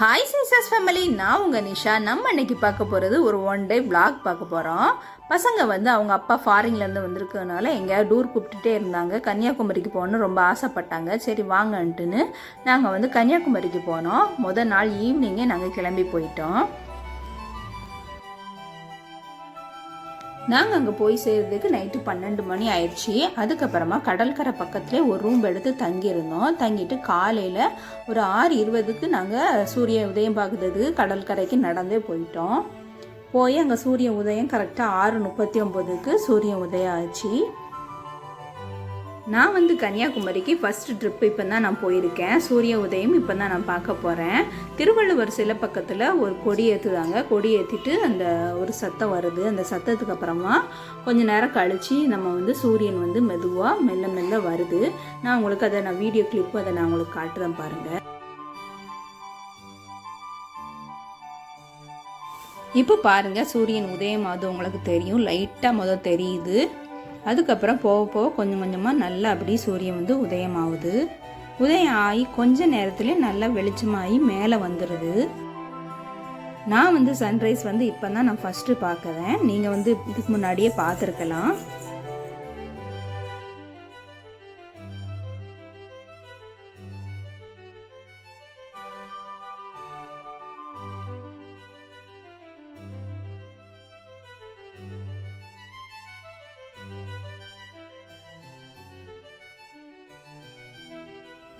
Hi சிசஸ் family நான் உங்கள் நிஷா. நம்ம இன்னைக்கு பார்க்க போகிறது ஒரு ஒன் டே vlog பார்க்க போகிறோம் பசங்க வந்து அவங்க அப்பா ஃபாரின்லேருந்து வந்திருக்கனால எங்கேயாவது டூர் கூப்பிட்டுட்டே இருந்தாங்க. கன்னியாகுமரிக்கு போகணும்னு ரொம்ப ஆசைப்பட்டாங்க. சரி வாங்கன்ட்டுன்னு நாங்கள் வந்து கன்னியாகுமரிக்கு போனோம். முதல் நாள் ஈவினிங்கே நாங்கள் கிளம்பி போயிட்டோம். நாங்கள் அங்கே போய் சேர்றதுக்கு நைட்டு பன்னெண்டு மணி ஆயிடுச்சு. அதுக்கப்புறமா கடற்கரை பக்கத்துலேயே ஒரு ரூம் எடுத்து தங்கியிருந்தோம். தங்கிட்டு காலையில் ஒரு ஆறு இருபதுக்கு நாங்கள் சூரிய உதயம் பார்க்குறதுக்கு கடற்கரைக்கு நடந்தே போயிட்டோம். போய் அங்கே சூரிய உதயம் கரெக்டாக ஆறு முப்பத்தி ஒம்போதுக்கு சூரிய உதயம் ஆச்சு. நான் வந்து கன்னியாகுமரிக்கு ஃபஸ்ட்டு ட்ரிப் இப்போ தான் நான் போயிருக்கேன். சூரிய உதயம் இப்போ தான் நான் பார்க்க போகிறேன் திருவள்ளுவர் சிலை பக்கத்தில் ஒரு கொடி ஏற்றுதாங்க கொடி ஏற்றிட்டு அந்த ஒரு சத்தம் வருது. அந்த சத்தத்துக்கு அப்புறமா கொஞ்ச நேரம் கழித்து நம்ம வந்து சூரியன் வந்து மெதுவாக மெல்ல மெல்ல வருது. நான் உங்களுக்கு அதை நான் வீடியோ கிளிப்பு அதை நான் உங்களுக்கு காட்டுறேன் பாருங்கள் இப்போ பாருங்கள் சூரியன் உதயம் அது உங்களுக்கு தெரியும். லைட்டாக முதல் தெரியுது. அதுக்கப்புறம் போக போக கொஞ்சம் கொஞ்சமாக நல்லா அப்படி சூரியன் வந்து உதயம் ஆகுது உதயம் ஆகி கொஞ்ச நேரத்துலேயே நல்லா வெளிச்சமாகி மேலே வந்துடுது நான் வந்து சன்ரைஸ் வந்து இப்போ தான் நான் ஃபஸ்ட்டு பார்க்குறேன். நீங்கள் வந்து இதுக்கு முன்னாடியே பார்த்துருக்கலாம்.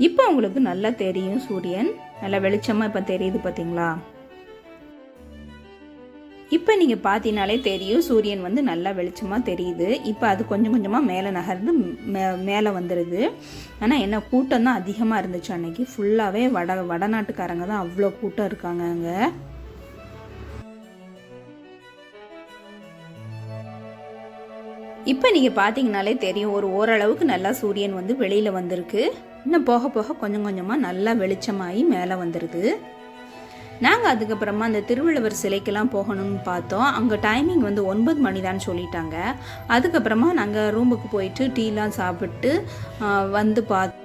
இப்போ உங்களுக்கு நல்லா தெரியும் சூரியன். நல்லா வெளிச்சமாக இப்போ தெரியுது பார்த்தீங்களா இப்போ நீங்கள் பார்த்தீங்கனாலே தெரியும் சூரியன் வந்து நல்லா வெளிச்சமாக தெரியுது. இப்போ அது கொஞ்சம் கொஞ்சமாக மேலே நகர்ந்து மே மேலே வந்துடுது ஆனால் என்ன கூட்டம் தான் அதிகமாக இருந்துச்சு அன்னைக்கு. ஃபுல்லாகவே வட வடநாட்டுக்காரங்க தான் அவ்வளோ கூட்டம் இருக்காங்க அங்கே. இப்போ நீங்கள் பார்த்தீங்கனாலே தெரியும் ஒரு ஓரளவுக்கு நல்லா சூரியன் வந்து வெளியில் வந்திருக்கு. இன்னும் போக போக கொஞ்சம் கொஞ்சமாக நல்லா வெளிச்சமாகி மேலே வந்துடுது நாங்கள் அதுக்கப்புறமா அந்த திருவள்ளுவர் சிலைக்கெல்லாம் போகணும்னு பார்த்தோம். அங்கே டைமிங் வந்து ஒன்பது மணி தான் சொல்லிட்டாங்க. அதுக்கப்புறமா நாங்கள் ரூமுக்கு போயிட்டு டீலாம் சாப்பிட்டு வந்து பார்த்து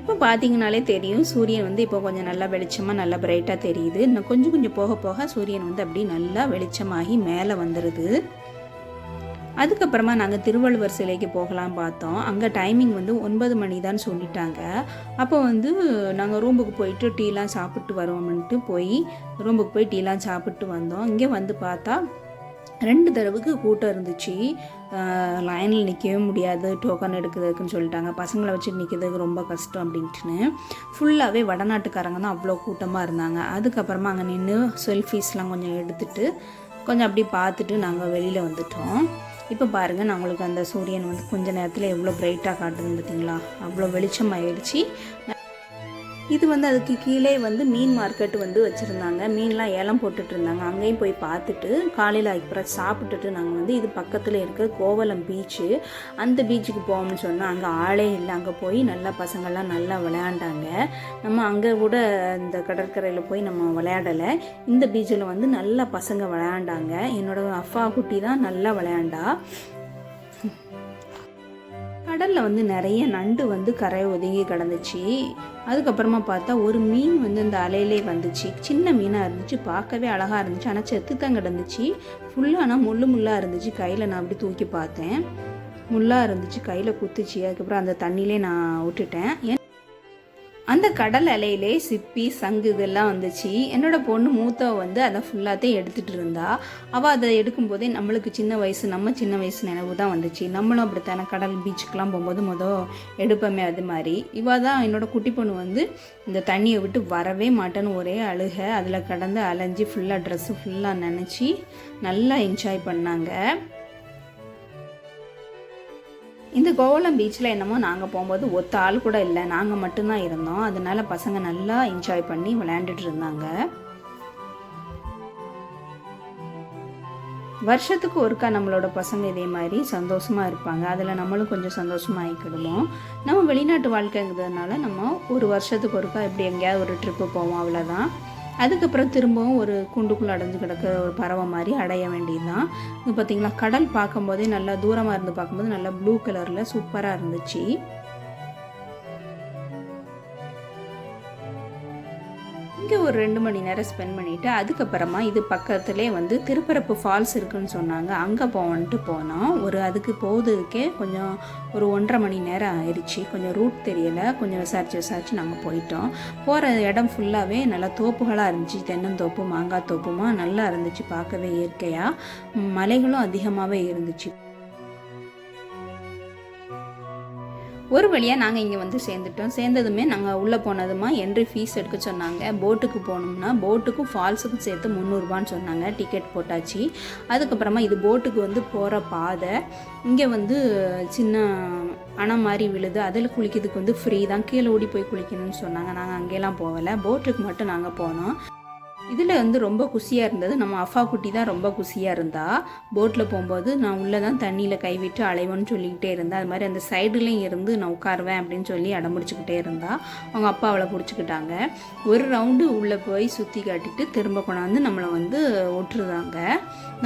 இப்போ பார்த்தீங்கனாலே தெரியும். சூரியன் வந்து இப்போ கொஞ்சம் நல்லா வெளிச்சமாக நல்லா பிரைட்டாக தெரியுது. இன்னும் கொஞ்சம் கொஞ்சம் போக போக சூரியன் வந்து அப்படியே நல்லா வெளிச்சமாகி மேலே வந்துடுது அதுக்கப்புறமா நாங்கள் திருவள்ளுவர் சிலைக்கு போகலாம் பார்த்தோம். அங்கே டைமிங் வந்து ஒன்பது மணி தான் சொல்லிட்டாங்க. அப்போ வந்து நாங்கள் ரூமுக்கு போயிட்டு டீலாம் சாப்பிட்டு வருவோம்ன்ட்டு போய் ரூமுக்கு போய் டீலாம் சாப்பிட்டு வந்தோம். இங்கே வந்து பார்த்தா ரெண்டு தடவைக்கு கூட்டம் இருந்துச்சு. லைனில் நிற்கவே முடியாது டோக்கன் எடுக்கிறதுக்குன்னு சொல்லிட்டாங்க. பசங்களை வச்சு நிற்கிறதுக்கு ரொம்ப கஷ்டம் அப்படின்ட்டுன்னு. ஃபுல்லாகவே வடநாட்டுக்காரங்க தான் அவ்வளோ கூட்டமாக இருந்தாங்க. அதுக்கப்புறமா அங்கே நின்று செல்ஃபீஸ்லாம் கொஞ்சம் எடுத்துட்டு கொஞ்சம் அப்படி பார்த்துட்டு நாங்கள் வெளியில் வந்துட்டோம். இப்போ பாருங்கள் நான் உங்களுக்கு அந்த சூரியன் வந்து கொஞ்ச நேரத்தில் எவ்வளோ பிரைட்டாக காட்டுதுன்னு பார்த்தீங்களா அவ்வளோ வெளிச்சம் ஆயிடுச்சு இது வந்து அதுக்கு கீழே வந்து மீன் மார்க்கெட் வந்து வச்சுருந்தாங்க. மீன்லாம் ஏலம் போட்டுட்டு இருந்தாங்க அங்கேயும் போய் பார்த்துட்டு காலையில் அப்புறம் சாப்பிட்டுட்டு நாங்கள் வந்து இது பக்கத்தில் இருக்க கோவலம் பீச்சு அந்த பீச்சுக்கு போவோம்னு சொன்னால் அங்கே ஆளே இல்லை. அங்கே போய் நல்லா பசங்கள்லாம் நல்லா விளையாண்டாங்க. நம்ம அங்கே கூட இந்த கடற்கரையில் போய் நம்ம விளையாடலை. இந்த பீச்சில் வந்து நல்லா பசங்க விளையாண்டாங்க. என்னோட அப்பா குட்டி தான் நல்லா விளையாண்டா. கடலில் வந்து நிறைய நண்டு வந்து கரையை ஒதுங்கி கிடந்துச்சு. அதுக்கப்புறமா பார்த்தா ஒரு மீன் வந்து இந்த அலையிலே வந்துச்சு. சின்ன மீனாக இருந்துச்சு. பார்க்கவே அழகாக இருந்துச்சு. ஆனால் செத்து தான் கிடந்துச்சு. ஃபுல்லாக ஆனால் முள்ளு முள்ளாக இருந்துச்சு. கையில் நான் அப்படி தூக்கி பார்த்தேன். முள்ளாக இருந்துச்சு. கையில் குத்துச்சு. அதுக்கப்புறம் அந்த தண்ணியிலே நான் விட்டுட்டேன். ஏன் அந்த கடல் அலையிலே சிப்பி சங்கு இதெல்லாம் வந்துச்சு. என்னோட பொண்ணு மூத்தவ வந்து அதை ஃபுல்லாத்தையும் எடுத்துகிட்டு இருந்தா. அவள் அதை எடுக்கும்போதே நம்மளுக்கு சின்ன வயசு நம்ம சின்ன வயசு நினைவு தான் வந்துச்சு. நம்மளும் அப்படித்தானே கடல் பீச்சுக்கெலாம் போகும்போது மொதல் எடுப்போமே அது மாதிரி. இவள் தான் என்னோட குட்டி பொண்ணு வந்து இந்த தண்ணியை விட்டு வரவே மாட்டேன்னு ஒரே அழுக அதில் கடந்து அலைஞ்சு ஃபுல்லாக ட்ரெஸ்ஸு ஃபுல்லாக நினச்சி நல்லா என்ஜாய் பண்ணாங்க. இந்த கோவலம் பீச்சில் என்னமோ நாங்கள் போகும்போது ஒத்த ஆள் கூட இல்லை. நாங்கள் மட்டும்தான் இருந்தோம். அதனால பசங்க நல்லா என்ஜாய் பண்ணி விளையாண்டுட்டு இருந்தாங்க. வருஷத்துக்கு ஒருக்கா நம்மளோட பசங்க இதே மாதிரி சந்தோஷமாக இருப்பாங்க. அதில் நம்மளும் கொஞ்சம் சந்தோஷமாக ஆகிக்கிடுவோம் நம்ம வெளிநாட்டு வாழ்க்கைங்கிறதுனால நம்ம ஒரு வருஷத்துக்கு ஒருக்கா எப்படி எங்கேயாவது ஒரு ட்ரிப்பு போவோம் அவ்வளோதான் அதுக்கப்புறம் திரும்பவும் ஒரு குண்டுக்குள்ளே அடைஞ்சு கிடக்கிற ஒரு பறவை மாதிரி அடைய வேண்டியதுதான். இது பார்த்தீங்களா கடல் பார்க்கும்போதே நல்லா தூரமாக இருந்து பார்க்கும்போது நல்லா ப்ளூ கலரில் சூப்பராக இருந்துச்சு. இங்கே ஒரு ரெண்டு மணி நேரம் ஸ்பெண்ட் பண்ணிவிட்டு அதுக்கப்புறமா இது பக்கத்துலேயே வந்து திருப்பரப்பு ஃபால்ஸ் இருக்குன்னு சொன்னாங்க. அங்கே போவோன்ட்டு போனோம். ஒரு அதுக்கு போகிறதுக்கே கொஞ்சம் ஒரு ஒன்றரை மணி நேரம் ஆயிடுச்சு கொஞ்சம் ரூட் தெரியலை. கொஞ்சம் விசாரித்து விசாரித்து நாங்கள் போயிட்டோம். போகிற இடம் ஃபுல்லாகவே நல்லா தோப்புகளாக இருந்துச்சு. தென்னந்தோப்பு மாங்காய் தோப்புமா நல்லா இருந்துச்சு. பார்க்கவே இயற்கையாக மலைகளும் அதிகமாகவே இருந்துச்சு. ஒரு வழியாக நாங்கள் இங்கே வந்து சேர்ந்துட்டோம். சேர்ந்ததுமே நாங்கள் உள்ளே போனதுமா என்ட்ரி ஃபீஸ் எடுக்க சொன்னாங்க. போட்டுக்கு போனோம்னா போட்டுக்கும் ஃபால்ஸுக்கும் சேர்த்து முந்நூறுபான்னு சொன்னாங்க. டிக்கெட் போட்டாச்சு. அதுக்கப்புறமா இது போட்டுக்கு வந்து போகிற பாதை இங்கே வந்து சின்ன அணை மாதிரி விழுது அதில் குளிக்கிறதுக்கு வந்து ஃப்ரீ தான். கீழே ஓடி போய் குளிக்கணும்னு சொன்னாங்க. நாங்கள் அங்கேலாம் போகலை. போட்டுக்கு மட்டும் நாங்கள் போனோம். இதில் வந்து ரொம்ப குஷியாக இருந்தது. நம்ம அஃபா குட்டி தான் ரொம்ப குஷியாக இருந்தா. போட்டில் போகும்போது நான் உள்ளே தான் தண்ணியில் கைவிட்டு அலைவன்னு சொல்லிக்கிட்டே இருந்தேன் அது மாதிரி அந்த சைடுலேயும் இருந்து நான் உட்காருவேன் அப்படின்னு சொல்லி அடம்பிடிச்சிக்கிட்டே இருந்தா. அவங்க அப்பா அவளை பிடிச்சிக்கிட்டாங்க. ஒரு ரவுண்டு உள்ளே போய் சுற்றி காட்டிட்டு திரும்ப கொண்டாந்து நம்மளை வந்து ஒட்டுருதாங்க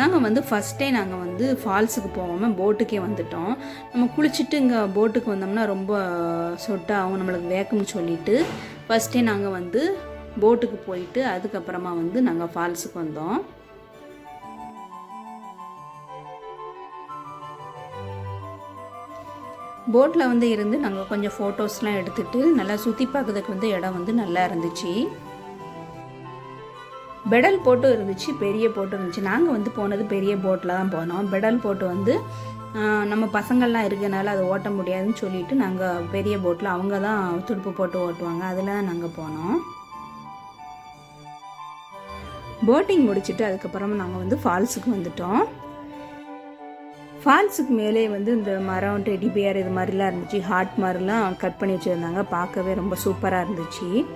நாங்கள் வந்து ஃபஸ்ட்டே நாங்கள் வந்து ஃபால்ஸுக்கு போகாமல் போட்டுக்கே வந்துட்டோம். நம்ம குளிச்சுட்டு இங்கே போட்டுக்கு வந்தோம்னா ரொம்ப சொட்டாகும் நம்மளுக்கு வேக்கும்னு சொல்லிட்டு ஃபஸ்ட்டே நாங்கள் வந்து போட்டுக்கு போயிட்டு அதுக்கப்புறமா வந்து நாங்கள் ஃபால்ஸுக்கு வந்தோம். போட்டில் வந்து இருந்து நாங்கள் கொஞ்சம் ஃபோட்டோஸ்லாம் எடுத்துட்டு நல்லா சுற்றி பார்க்கறதுக்கு வந்து இடம் வந்து நல்லா இருந்துச்சு. பெடல் போட்டும் இருந்துச்சு பெரிய போட்டும் இருந்துச்சு. நாங்கள் வந்து போனது பெரிய போட்டில் தான் போனோம். பெடல் போட்டு வந்து நம்ம பசங்கள்லாம் இருக்கிறனால அதை ஓட்ட முடியாதுன்னு சொல்லிட்டு நாங்கள் பெரிய போட்டில் அவங்க தான் துடுப்பு போட்டு ஓட்டுவாங்க. அதில் தான் நாங்கள் போனோம். போட்டிங் முடிச்சுட்டு அதுக்கப்புறமா நாங்கள் வந்து ஃபால்ஸுக்கு வந்துட்டோம். ஃபால்ஸுக்கு மேலே வந்து இந்த மரம் டெடி பியர் இது மாதிரிலாம் இருந்துச்சு. ஹார்ட் மாதிரிலாம் கட் பண்ணி வச்சுருந்தாங்க. பார்க்கவே ரொம்ப சூப்பராக இருந்துச்சு.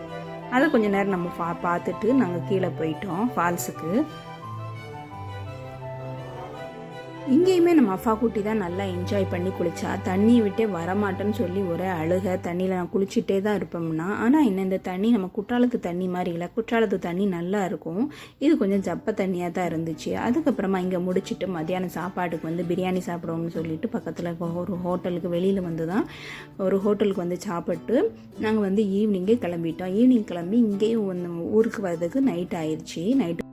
அதை கொஞ்சம் நேரம் நம்ம பா பார்த்துட்டு நாங்கள் கீழே போயிட்டோம் ஃபால்ஸுக்கு இங்கேயுமே நம்ம அப்பா குட்டி தான் நல்லா என்ஜாய் பண்ணி குளிச்சா தண்ணியை விட்டே வரமாட்டேன்னு சொல்லி ஒரே அழுக தண்ணியில் நான் குளிச்சுட்டே தான் இருப்போம்னா ஆனால் இன்னும் இந்த தண்ணி நம்ம குற்றாலத்து தண்ணி மாதிரி இல்லை குற்றாலத்து தண்ணி நல்லா இருக்கும். இது கொஞ்சம் ஜப்ப தண்ணியாக தான் இருந்துச்சு. அதுக்கப்புறமா இங்கே முடிச்சிட்டு மத்தியானம் சாப்பாட்டுக்கு வந்து பிரியாணி சாப்பிடுவோம்னு சொல்லிட்டு பக்கத்தில் ஒரு ஹோட்டலுக்கு வெளியில் வந்து தான் ஒரு ஹோட்டலுக்கு வந்து சாப்பிட்டு நாங்கள் வந்து ஈவினிங்கே கிளம்பிட்டோம். ஈவினிங் கிளம்பி இங்கேயும் வந்து ஊருக்கு வர்றதுக்கு நைட் ஆயிடுச்சு நைட்டு